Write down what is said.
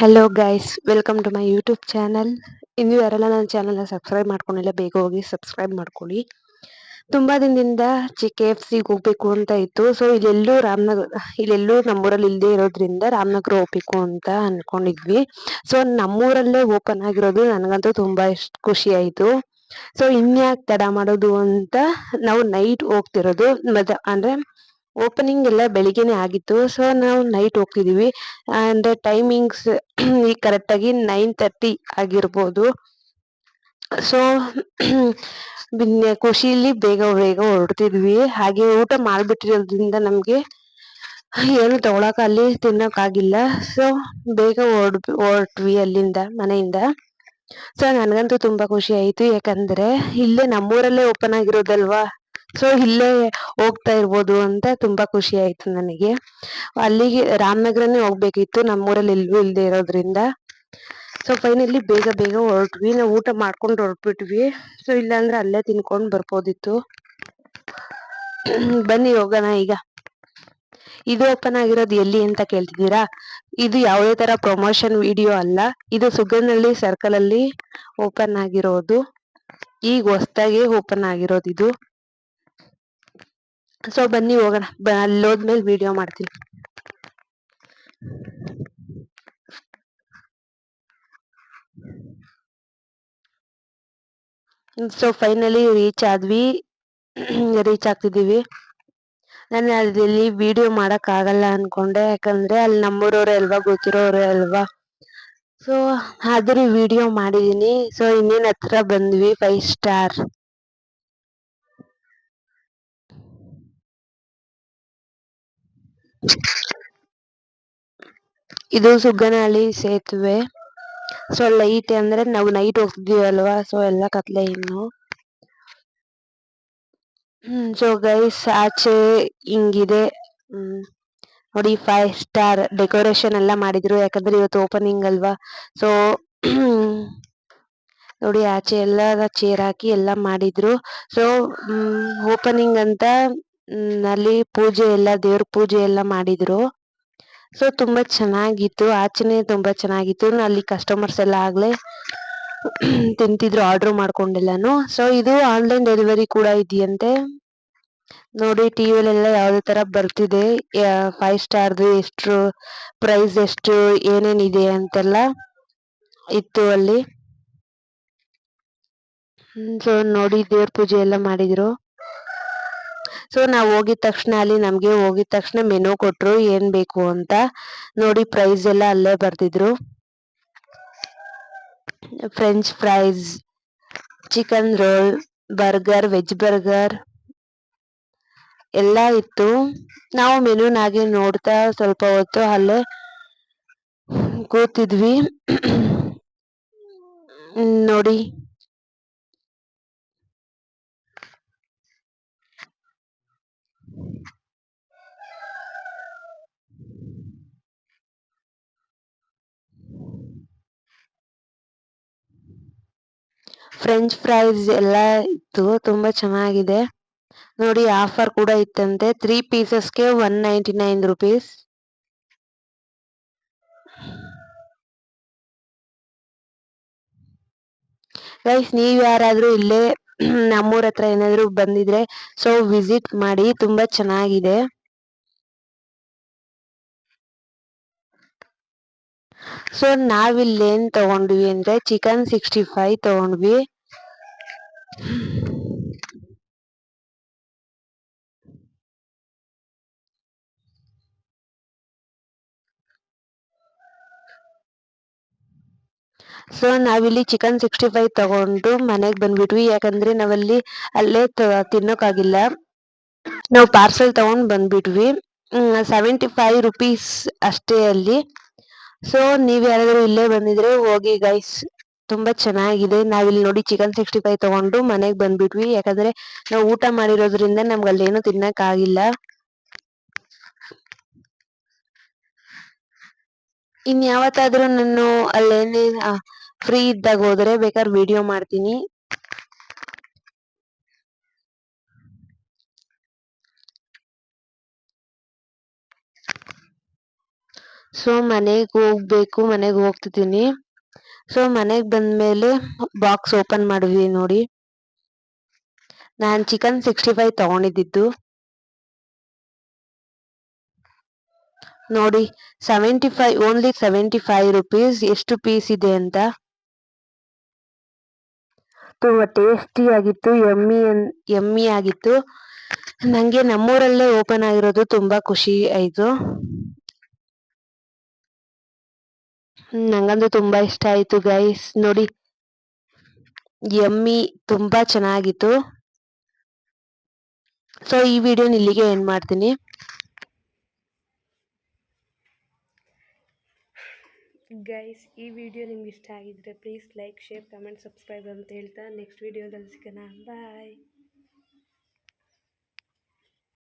Hello guys welcome to my YouTube channel ಇನ್ನು ಯಾರೆಲ್ಲ ನನ್ನ ಚಾನಲ್ನ ಸಬ್ಸ್ಕ್ರೈಬ್ ಮಾಡ್ಕೊಂಡಿಲ್ಲ, ಬೇಗ ಹೋಗಿ ಸಬ್ಸ್ಕ್ರೈಬ್ ಮಾಡ್ಕೊಳ್ಳಿ. ತುಂಬ ದಿನದಿಂದ ಚಿ ಕೆ ಎಫ್ ಸಿಗೆ ಹೋಗ್ಬೇಕು ಅಂತ ಇತ್ತು. ಸೊ ಇಲ್ಲೆಲ್ಲೂ ರಾಮನಗರ ಇಲ್ಲೆಲ್ಲೂ ನಮ್ಮೂರಲ್ಲಿ ಇಲ್ಲದೆ ಇರೋದ್ರಿಂದ ರಾಮನಗರ ಹೋಗ್ಬೇಕು ಅಂತ ಅನ್ಕೊಂಡಿದ್ವಿ. ಸೊ ನಮ್ಮೂರಲ್ಲೇ ಓಪನ್ ಆಗಿರೋದು ನನಗಂತೂ ತುಂಬ ಇಷ್ಟ, ಖುಷಿ ಆಯಿತು. ಸೊ ಇನ್ಯಾಕೆ ತಡ ಮಾಡೋದು ಅಂತ ನಾವು ನೈಟ್ ಹೋಗ್ತಿರೋದು. ಮತ್ತೆ ಅಂದ್ರೆ ಓಪನಿಂಗ್ ಎಲ್ಲ ಬೆಳಿಗ್ಗೆನೆ ಆಗಿತ್ತು. ಸೊ ನಾವು ನೈಟ್ ಹೋಗ್ತಿದೀವಿ. ಅಂದ್ರೆ ಟೈಮಿಂಗ್ಸ್ ಈ ಕರೆಕ್ಟ್ ಆಗಿ ನೈನ್ ತರ್ಟಿ ಆಗಿರ್ಬೋದು. ಸೊ ಖುಷಿಲಿ ಬೇಗ ಬೇಗ ಹೊರಡ್ತಿದ್ವಿ. ಹಾಗೆ ಊಟ ಮಾಡಿಬಿಟ್ಟಿರೋದ್ರಿಂದ ನಮ್ಗೆ ಏನು ತಗೊಳಕ ಅಲ್ಲಿ ತಿನ್ನಕ್ ಆಗಿಲ್ಲ ಸೊ ಬೇಗ ಹೊರಡ್, ಹೊರಟ್ವಿ ಅಲ್ಲಿಂದ, ಮನೆಯಿಂದ. ಸೊ ನನಗಂತೂ ತುಂಬಾ ಖುಷಿ ಆಯ್ತು. ಯಾಕಂದ್ರೆ ಇಲ್ಲೇ ನಮ್ಮೂರಲ್ಲೇ ಓಪನ್ ಆಗಿರೋದಲ್ವಾ? ಸೊ ಇಲ್ಲೇ ಹೋಗ್ತಾ ಇರ್ಬೋದು ಅಂತ ತುಂಬಾ ಖುಷಿ ಆಯ್ತು ನನಗೆ. ಅಲ್ಲಿಗೆ ರಾಮನಗರನೇ ಹೋಗ್ಬೇಕಿತ್ತು. ನಮ್ಮೂರಲ್ಲಿ ಎಲ್ಲೂ ಇಲ್ಲದೆ ಇರೋದ್ರಿಂದ. ಸೊ ಫೈನಲಿ ಬೇಗ ಬೇಗ ಹೊರಟ್ವಿ. ನಾವು ಊಟ ಮಾಡ್ಕೊಂಡು ಹೊರಟ್ಬಿಟ್ವಿ. ಸೊ ಇಲ್ಲಾಂದ್ರೆ ಅಲ್ಲೇ ತಿನ್ಕೊಂಡು ಬರ್ಬೋದಿತ್ತು. ಬನ್ನಿ ಹೋಗೋಣ ಈಗ. ಇದು ಓಪನ್ ಆಗಿರೋದು ಎಲ್ಲಿ ಅಂತ ಕೇಳ್ತಿದ್ದೀರಾ? ಇದು ಯಾವುದೇ ತರ ಪ್ರಮೋಷನ್ ವಿಡಿಯೋ ಅಲ್ಲ. ಇದು ಸುಗನಹಳ್ಳಿ ಸರ್ಕಲ್ ಅಲ್ಲಿ ಓಪನ್ ಆಗಿರೋದು. ಈಗ ಹೊಸದಾಗಿ ಓಪನ್ ಆಗಿರೋದು ಇದು. ಸೊ ಬನ್ನಿ, ಹೋಗೋಣ. ಅಲ್ಲಿ ಹೋದ್ಮೇಲೆ ವಿಡಿಯೋ ಮಾಡ್ತೀನಿ. ಸೊ ಫೈನಲಿ ರೀಚ್ ಆದ್ವಿ. ರೀಚ್ ಆಗ್ತಿದ್ದೀವಿ. ನಾನು ಅಲ್ಲಿ ವಿಡಿಯೋ ಆಗಲ್ಲ ಅನ್ಕೊಂಡೆ. ಯಾಕಂದ್ರೆ ಅಲ್ಲಿ ನಮ್ಮೂರವ್ರೆ ಅಲ್ವಾ ಗೊತ್ತಿರೋರೆ ಅಲ್ವಾ. ಸೊ ಆದ್ರೂ ವಿಡಿಯೋ ಮಾಡಿದೀನಿ. ಸೊ ಇನ್ನೇನ್ ಹತ್ರ ಬಂದ್ವಿ ಫೈವ್ ಸ್ಟಾರ್ ಇದು ಸುಗ್ಗನಹಳ್ಳಿ ಸೇತುವೆ. ಸೊ ಲೈಟ್ ಅಂದ್ರೆ ನಾವು ನೈಟ್ ಹೋಗ್ತಿದೀವಲ್ವಾ ಸೊ ಎಲ್ಲ ಕತ್ಲೆ ಇನ್ನು. ಹ್ಮ್ ಸೊ ಗೈಸ್ ಆಚೆ ಹಿಂಗಿದೆ. ಹ್ಮ್, ನೋಡಿ ಫೈವ್ ಸ್ಟಾರ್ ಡೆಕೋರೇಷನ್ ಎಲ್ಲ ಮಾಡಿದ್ರು. ಯಾಕಂದ್ರೆ ಇವತ್ತು ಓಪನಿಂಗ್ ಅಲ್ವಾ? ಸೊ ನೋಡಿ ಆಚೆ ಎಲ್ಲ ಚೇರ್ ಹಾಕಿ ಎಲ್ಲ ಮಾಡಿದ್ರು. ಸೊ ಓಪನಿಂಗ್ ಅಂತ ಅಲ್ಲಿ ಪೂಜೆ ಎಲ್ಲ, ದೇವ್ರ ಪೂಜೆ ಎಲ್ಲ ಮಾಡಿದ್ರು. ಸೊ ತುಂಬಾ ಚೆನ್ನಾಗಿತ್ತು. ಆಚೆನೆ ತುಂಬಾ ಚೆನ್ನಾಗಿತ್ತು. ಅಲ್ಲಿ ಕಸ್ಟಮರ್ಸ್ ಎಲ್ಲ ಆಗ್ಲೇ ತಿಂತಿದ್ರು ಆರ್ಡರ್ ಮಾಡ್ಕೊಂಡೆಲ್ಲಾನು. ಸೊ ಇದು ಆನ್ಲೈನ್ ಡೆಲಿವರಿ ಕೂಡ ಇದೆಯಂತೆ. ನೋಡಿ ಟಿವಿಲೆಲ್ಲ ಯಾವುದೇ ತರ ಬರ್ತಿದೆ. ಫೈವ್ ಸ್ಟಾರ್ದು ಎಷ್ಟು ಪ್ರೈಸ್ ಎಷ್ಟು ಏನೇನಿದೆ ಅಂತೆಲ್ಲ ಇತ್ತು ಅಲ್ಲಿ. ಸೊ ನೋಡಿ, ದೇವ್ರ ಪೂಜೆ ಎಲ್ಲ ಮಾಡಿದ್ರು. ಸೊ ನಾವು ಹೋಗಿದ ತಕ್ಷಣ ಅಲ್ಲಿ ನಮಗೆ ಹೋಗಿದ ತಕ್ಷಣ ಮೆನು ಕೊಟ್ಟರು ಏನು ಬೇಕು ಅಂತ. ನೋಡಿ ಪ್ರೈಸ್ ಎಲ್ಲ ಅಲ್ಲೇ ಬರ್ತಿದ್ರು French fries chicken roll burger veg burger ಎಲ್ಲ ಇತ್ತು. ನಾವು ಮೆನುನಾಗೆ ನೋಡ್ತಾ ಸ್ವಲ್ಪ ಹೊತ್ತು ಅಲ್ಲೇ ಕೂತಿದ್ವಿ. ನೋಡಿ. ಫ್ರೆಂಚ್ ಫ್ರೈಸ್ ಎಲ್ಲ ಇತ್ತು, ತುಂಬಾ ಚೆನ್ನಾಗಿದೆ. ನೋಡಿ ಆಫರ್ ಕೂಡ ಇತ್ತಂತೆ three ಪೀಸಸ್ಗೆ one ninety nine rupees guys ನೀವ್ ಯಾರಾದ್ರೂ ಇಲ್ಲೇ, ನಮ್ಮೂರ ಹತ್ರ ಏನಾದ್ರು ಬಂದಿದ್ರೆ ಸೊ ವಿಸಿಟ್ ಮಾಡಿ, ತುಂಬಾ ಚೆನ್ನಾಗಿದೆ. ಸೊ ನಾವಿಲ್ಲಿ ಏನ್ ತಗೊಂಡ್ವಿ ಅಂದ್ರೆ ಚಿಕನ್ ಸಿಕ್ಸ್ಟಿ ಫೈವ್ ತಗೊಂಡ್ವಿ. ಸೊ ನಾವಿಲ್ಲಿ ಚಿಕನ್ ಸಿಕ್ಸ್ಟಿ ಫೈವ್ ತಗೊಂಡು ಮನೆಗೆ ಬಂದ್ಬಿಟ್ವಿ. ಯಾಕಂದ್ರೆ ನಾವಲ್ಲಿ ಅಲ್ಲೇ ತಿನ್ನೋಕಾಗಿಲ್ಲ. ನಾವು ಪಾರ್ಸೆಲ್ ತಗೊಂಡ್ ಬಂದ್ಬಿಟ್ವಿ. ಸೆವೆಂಟಿ ಫೈವ್ ರುಪೀಸ್ ಅಷ್ಟೇ ಅಲ್ಲಿ. ಸೊ ನೀವ್ ಯಾರಾದ್ರೂ ಇಲ್ಲೇ ಬಂದಿದ್ರೆ ಹೋಗಿ ಗೈಸ್ ತುಂಬಾ ಚೆನ್ನಾಗಿದೆ. ನಾವಿಲ್ಲಿ ನೋಡಿ ಚಿಕನ್ ಸಿಕ್ಸ್ಟಿ ಫೈವ್ ತಗೊಂಡು ಮನೆಗ್ ಬಂದ್ಬಿಟ್ವಿ. ಯಾಕಂದ್ರೆ ನಾವು ಊಟ ಮಾಡಿರೋದ್ರಿಂದ ನಮ್ಗೆ ಅಲ್ಲೇನು ತಿನ್ನಕ್ ಆಗಿಲ್ಲ ಇನ್ ಯಾವತ್ತಾದ್ರೂ ನಾನು ಅಲ್ಲೇನೇ ಫ್ರೀ ಇದ್ದಾಗ ಹೋದ್ರೆ ಬೇಕಾದ್ರೆ ವಿಡಿಯೋ ಮಾಡ್ತೀನಿ. ಸೊ ಮನೆಗೆ ಹೋಗ್ಬೇಕು ಮನೆಗೆ ಹೋಗ್ತಿದ್ದೀನಿ. ಸೊ ಮನೆಗೆ ಬಂದ್ಮೇಲೆ ಬಾಕ್ಸ್ ಓಪನ್ ಮಾಡಿದ್ವಿ ನೋಡಿ. ನಾನು ಚಿಕನ್ ಸಿಕ್ಸ್ಟಿ ಫೈವ್ ತಗೊಂಡಿದ್ದು ನೋಡಿ seventy five only seventy five rupees ಎಷ್ಟು ಪೀಸ್ ಇದೆ ಅಂತ. ತುಂಬ ಟೇಸ್ಟಿ ಆಗಿತ್ತು ಎಮ್ಮಿ ಎಮ್ಮಿ ಆಗಿತ್ತು. ನಂಗೆ ನಮ್ಮೂರಲ್ಲೇ ಓಪನ್ ಆಗಿರೋದು ತುಂಬಾ ಖುಷಿ ಆಯ್ತು ನಂಗಂತೂ ತುಂಬಾ ಇಷ್ಟ ಆಯ್ತು ಗೈಸ್ ನೋಡಿ ಯಮ್ಮಿ ತುಂಬಾ ಚೆನ್ನಾಗಿತ್ತು. ಸೊ ಈ ವಿಡಿಯೋನ ಇಲ್ಲಿಗೆ ಎಂಡ್ ಮಾಡ್ತೀನಿ. ಗೈಸ್ ಈ ವಿಡಿಯೋ ನಿಮ್ಗೆ ಇಷ್ಟ ಆಗಿದ್ರೆ please like share comment subscribe ಅಂತ ಹೇಳ್ತಾ ನೆಕ್ಸ್ಟ್ ವಿಡಿಯೋದಲ್ಲಿ ಸಿಗೋಣ. ಬಾಯ್